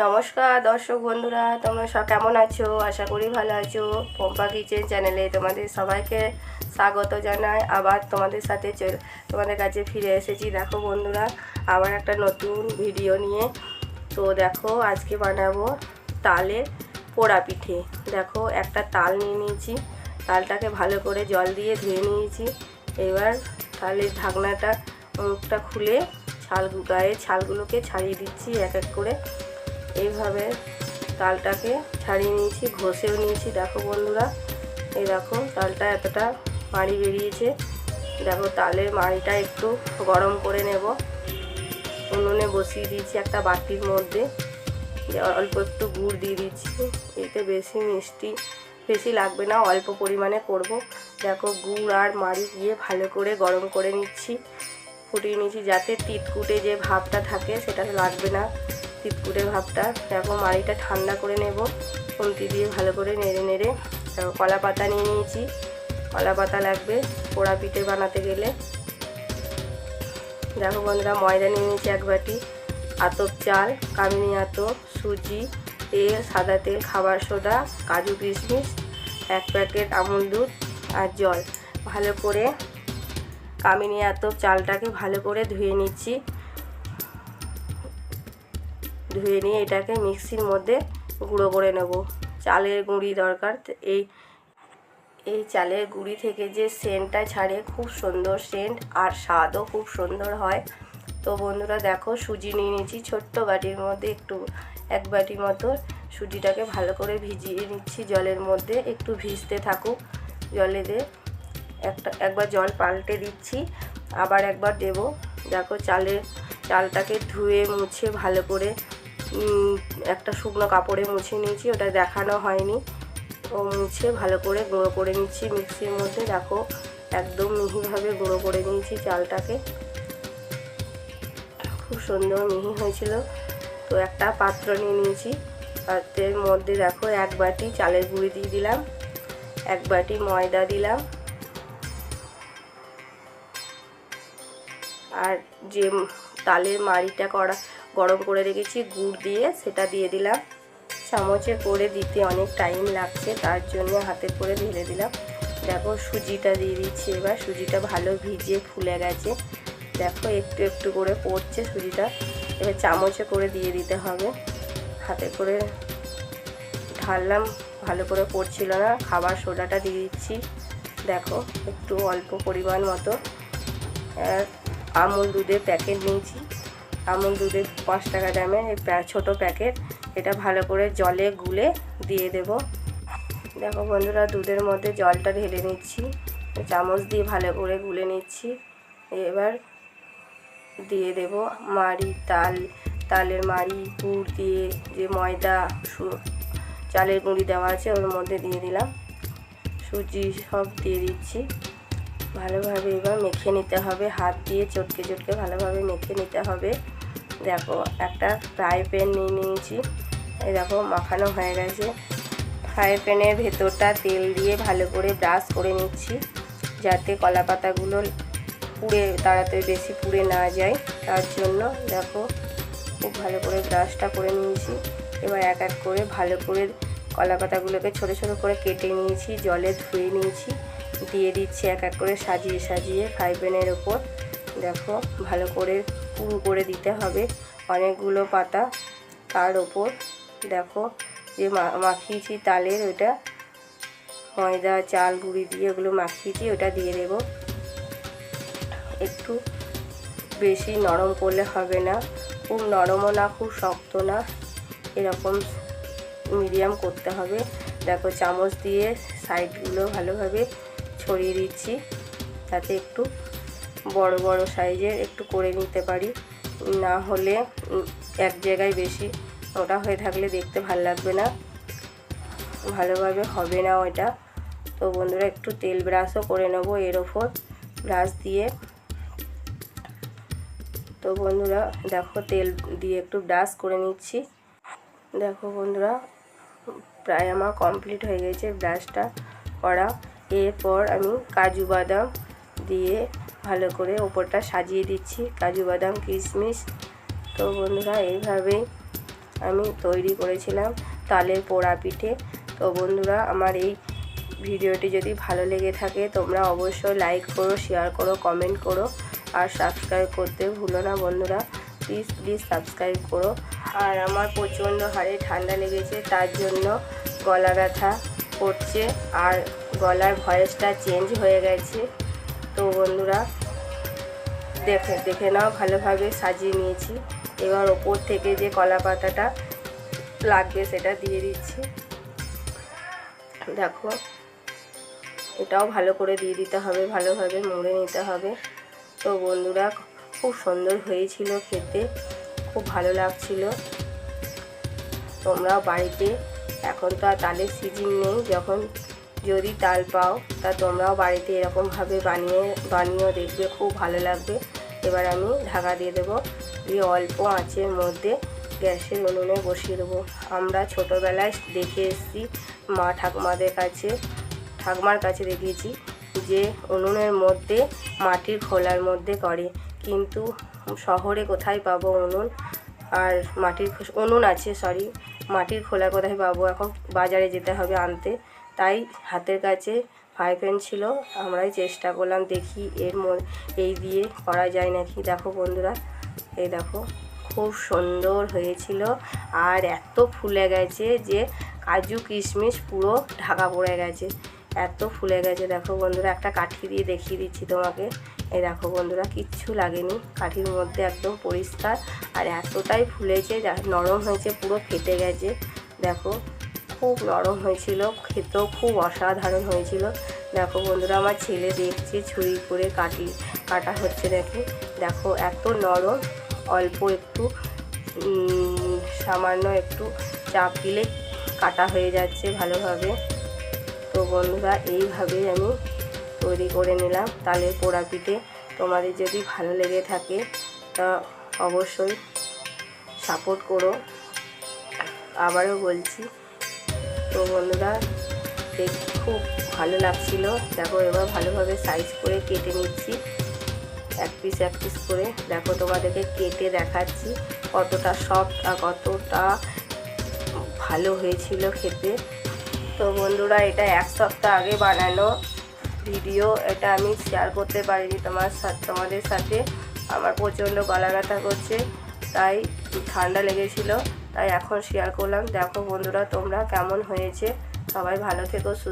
নমস্কার দর্শক বন্ধুরা, তোমরা সব কেমন আছো? আশা করি ভালো আছো। পম্পা কিচেন চ্যানেলে তোমাদের সবাইকে স্বাগত জানাই। আবার তোমাদের সাথে তোমাদের কাছে ফিরে এসেছি। দেখো বন্ধুরা, আবার একটা নতুন ভিডিও নিয়ে। তো দেখো, আজকে বানাবো তালের পোড়া পিঠে। দেখো, একটা তাল নিয়ে নিয়েছি। তালটাকে ভালো করে জল দিয়ে ধুয়ে নিয়েছি। এবার তালের ঢাকনাটা, মুখটা খুলে ছাল গায়ে ছালগুলোকে ছাড়িয়ে দিচ্ছি এক এক করে। এইভাবে তালটাকে ছাড়িয়ে নিয়েছি, ঘষেও নিয়েছি। দেখো বন্ধুরা, এই দেখো তালটা এতটা মাড়ি বেরিয়েছে। দেখো তালের মাড়িটা একটু গরম করে নেব। উনুনে বসিয়ে দিয়েছি একটা বাটির মধ্যে। অল্প একটু গুড় দিয়ে দিচ্ছি। এতে বেশি মিষ্টি, বেশি লাগবে না, অল্প পরিমাণে করব। দেখো গুড় আর মাড়ি দিয়ে ভালো করে গরম করে নিচ্ছি। ফুটিয়ে নিচ্ছি যাতে তিতকুটে যে ভাবটা থাকে সেটা লাগবে না। তিতকুটে ভাবটা। দেখো, মাড়িটা ঠান্ডা করে নেব। খুন্তি দিয়ে ভালো করে নেড়ে নেড়ে। কলা পাতা নিয়ে নিয়েছি। কলা পাতা লাগবে পোড়া পিঠে বানাতে গেলে। দেখো বন্ধুরা, ময়দা নিয়ে নিয়েছি এক বাটি। আতপ চাল, কামিনি আতপ, সুজি, তেল, সাদা তেল, খাবার সোডা, কাজু কিশমিশ, এক প্যাকেট আমুল দুধ আর জল। ভালো করে কামিনি আতপ চালটাকে ভালো করে ধুয়ে নিচ্ছি। ধুয়ে নিয়ে এটাকে মিক্সির মধ্যে গুঁড়ো করে নেব। চালের গুঁড়ি দরকার। এই এই চালের গুঁড়ি থেকে যে সেন্টটা ছাড়ে, খুব সুন্দর সেন্ট আর স্বাদও খুব সুন্দর হয়। তো বন্ধুরা দেখো, সুজি নিয়ে নিয়েছি ছোট্ট বাটির মধ্যে একটু, এক বাটি মতো। সুজিটাকে ভালো করে ভিজিয়ে নিচ্ছি জলের মধ্যে। একটু ভিজতে থাকুক জলে দিয়ে একটা, একবার জল পাল্টে দিচ্ছি, আবার একবার দেব। দেখো চালের, চালটাকে ধুয়ে মুছে ভালো করে একটা শুকনো কাপড়ে মুছে নিয়েছি, ওটা দেখানো হয়নি। ও মুছে ভালো করে গুঁড়ো করে নিচ্ছি মিক্সির মধ্যে, দেখো, একদম মিহিভাবে গুঁড়ো করে নিয়েছি চালটাকে। খুব সুন্দর মিহি হয়েছিল। তো একটা পাত্র নিয়ে নিয়েছি পাত্রের মধ্যে দেখো, এক বাটি চালের গুঁড়ি দিয়ে দিলাম, এক বাটি ময়দা দিলাম। আর যে তালের মাড়িটা করা, গরম করে রেখেছি, গুড় দিয়ে সেটা দিয়ে দিলাম। চামচে করে দিতে অনেক টাইম লাগছে, তার জন্য হাতে করে ঢেলে দিলাম। দেখো সুজিটা দিয়ে দিচ্ছি এবার, সুজিটা ভালো ভিজে ফুলে গেছে। দেখো একটু একটু করে পড়ছে সুজিটা, এবার চামচে করে দিয়ে দিতে হবে। হাতে করে ঢাললাম, ভালো করে পড়ছিল না, খাবার সোডাটা দিয়ে দিচ্ছি। দেখো একটু অল্প পরিমাণ মতো। আমুল দুধের প্যাকেট নিয়েছি। আমুল দুধের পাঁচ টাকা দামের এই ছোটো প্যাকেট এটা ভালো করে জলে গুলে দিয়ে দেব। দেখো বন্ধুরা, দুধের মধ্যে জলটা ঢেলে নিচ্ছি। চামচ দিয়ে ভালো করে গুলে নিচ্ছি। এবার দিয়ে দেব মাড়ি, তাল, তালের মাড়ি, গুড় দিয়ে যে ময়দা চালের গুঁড়ি দেওয়া আছে, ওর মধ্যে দিয়ে দিলাম। সুজি সব দিয়ে দিচ্ছি। ভালোভাবে এবার মেখে নিতে হবে। হাত দিয়ে চটকে চটকে ভালোভাবে মেখে নিতে হবে। দেখো, একটা ফ্রাই প্যান নিয়ে নিয়েছি। এই দেখো, মাখানো হয়ে গেছে। ফ্রাই প্যানের ভেতরটা তেল দিয়ে ভালো করে ব্রাশ করে নিচ্ছি, যাতে কলা পাতাগুলো পুড়ে, তাড়াতাড়ি বেশি পুড়ে না যায়। তার জন্য দেখো, খুব ভালো করে ব্রাশটা করে নিয়েছি। এবার এক এক করে ভালো করে কলা পাতাগুলোকে ছোটো ছোটো করে কেটে নিয়েছি, জলে ধুয়ে নিয়েছি। দিয়ে দিচ্ছি এক এক করে সাজিয়ে সাজিয়ে ফ্রাই প্যানের ওপর। দেখো, ভালো করে পুরু করে দিতে হবে অনেকগুলো পাতা তার ওপর। দেখো, যে মাখিয়েছি তালের ওইটা, ময়দা, চাল, গুঁড়ি দিয়ে ওগুলো মাখিয়েছি, ওটা দিয়ে দেব। একটু বেশি নরম করলে হবে না, খুব নরমও না, খুব শক্ত না, এরকম মিডিয়াম করতে হবে। দেখো, চামচ দিয়ে সাইডগুলো ভালোভাবে ছড়িয়ে দিচ্ছি। যাতে একটু বড় বড় সাইজের একটু করে নিতে পারি। না হলে এক জায়গায় বেশি ওটা হয়ে থাকলে দেখতে ভালো লাগবে না। ভালোভাবে হবে না ওইটা। তো বন্ধুরা একটু তেল ব্রাশও করে নেব এর ওপর। ব্রাশ দিয়ে। তো বন্ধুরা দেখো তেল দিয়ে একটু ব্রাশ করে নিচ্ছি। দেখো বন্ধুরা, প্রায় আমার কমপ্লিট হয়ে গেছে ব্রাশটা করা। এরপর আমি কাজু বাদাম দিয়ে ভালো করে ওপরটা সাজিয়ে দিচ্ছি। কাজু বাদাম, কিশমিশ। তো বন্ধুরা এইভাবেই আমি তৈরি করেছিলাম তালের পোড়া পিঠে। তো বন্ধুরা, আমার এই ভিডিওটি যদি ভালো লেগে থাকে, তোমরা অবশ্যই লাইক করো শেয়ার করো কমেন্ট করো। আর সাবস্ক্রাইব করতে ভুলো না বন্ধুরা। প্লিজ প্লিজ সাবস্ক্রাইব করো। আর আমার প্রচণ্ড হারে ঠান্ডা লেগেছে, তার জন্য গলা ব্যথা করছে আর গলার ভয়েসটা চেঞ্জ হয়ে গেছে। তো বন্ধুরা, দেখে দেখে নাও, ভালোভাবে সাজিয়ে নিয়েছি। এবার ওপর থেকে যে কলা পাতাটা লাগবে সেটা দিয়ে দিচ্ছি। দেখো, এটাও ভালো করে দিয়ে দিতে হবে, ভালোভাবে মুড়ে নিতে হবে। তো বন্ধুরা, খুব সুন্দর হয়েছিল খেতে, খুব ভালো লাগছিল। তোমরাও বাড়িতে এখন তো আর তালের সিজন নেই। যখন যদি তাল পাও, তা তোমরাও বাড়িতে এরকমভাবে বানিয়ে, বানিয়েও দেখবে, খুব ভালো লাগবে। এবার আমি ঢাকা দিয়ে দেবো। দিয়ে অল্প আঁচের মধ্যে গ্যাসের উনুনে বসিয়ে দেবো। আমরা ছোটোবেলায় দেখে এসেছি, মা ঠাকুমাদের কাছে, ঠাকুমার কাছে দেখেছি যে উনুনের মধ্যে মাটির খোলার মধ্যে করে। কিন্তু শহরে কোথায় পাবো উনুন? আর মাটির উনুন আছে সরি মাটির খোলা কোথায় পাবো? এখন বাজারে যেতে হবে আনতে। তাই হাতের কাছে ফ্রাই প্যান ছিল। আমরাই চেষ্টা করলাম দেখি এর এই দিয়ে করা যায় নাকি। দেখো বন্ধুরা, এই দেখো, খুব সুন্দর হয়েছিল। আর এত ফুলে গেছে যে কাজু কিশমিশ পুরো ঢাকা পড়ে গেছে। এত ফুলে গেছে। দেখো বন্ধুরা, একটা কাঠি দিয়ে দেখিয়ে দিচ্ছি তোমাকে। এই দেখো বন্ধুরা, কিচ্ছু লাগেনি। কাঠির মধ্যে একদম পরিষ্কার। আর এতটাই ফুলেছে নরম হয়েছে, পুরো ফেটে গেছে। দেখো, খুব নরম হয়েছিল। খেতেও খুব অসাধারণ হয়েছিল। দেখো বন্ধুরা, আমার ছেলে দেখছে ছুরি করে কাটি, কাটা হচ্ছে দেখে। দেখো, এত নরম, অল্প একটু সামান্য একটু চাপ দিলে কাটা হয়ে যাচ্ছে ভালোভাবে। তো বন্ধুরা, এইভাবেই আমি তৈরি করে নিলাম। তালের পোড়া পিঠে তোমাদের যদি ভালো লেগে থাকে, তা অবশ্যই সাপোর্ট করো। আবারও বলছি, তো বন্ধুরা, দেখ, খুব ভালো লাগছিল। দেখো, এবার ভালোভাবে সাইজ করে কেটে নিচ্ছি। এক পিস এক পিস করে। দেখো, তোমাদেরকে কেটে দেখাচ্ছি কতটা সফট আর কতটা ভালো হয়েছিল খেতে। তো বন্ধুরা, এটা এক সপ্তাহ আগে বানানো ভিডিও এটা আমি শেয়ার করতে পারিনি তোমার তোমাদের সাথে। আমার প্রচণ্ড গলা ব্যথা করছে, তাই ঠান্ডা লেগেছিল, তাই এখন শেয়ার করলাম। দেখো বন্ধুরা, তোমরা কেমন হয়েছে? সবাই ভালো থেকো, সুস্থ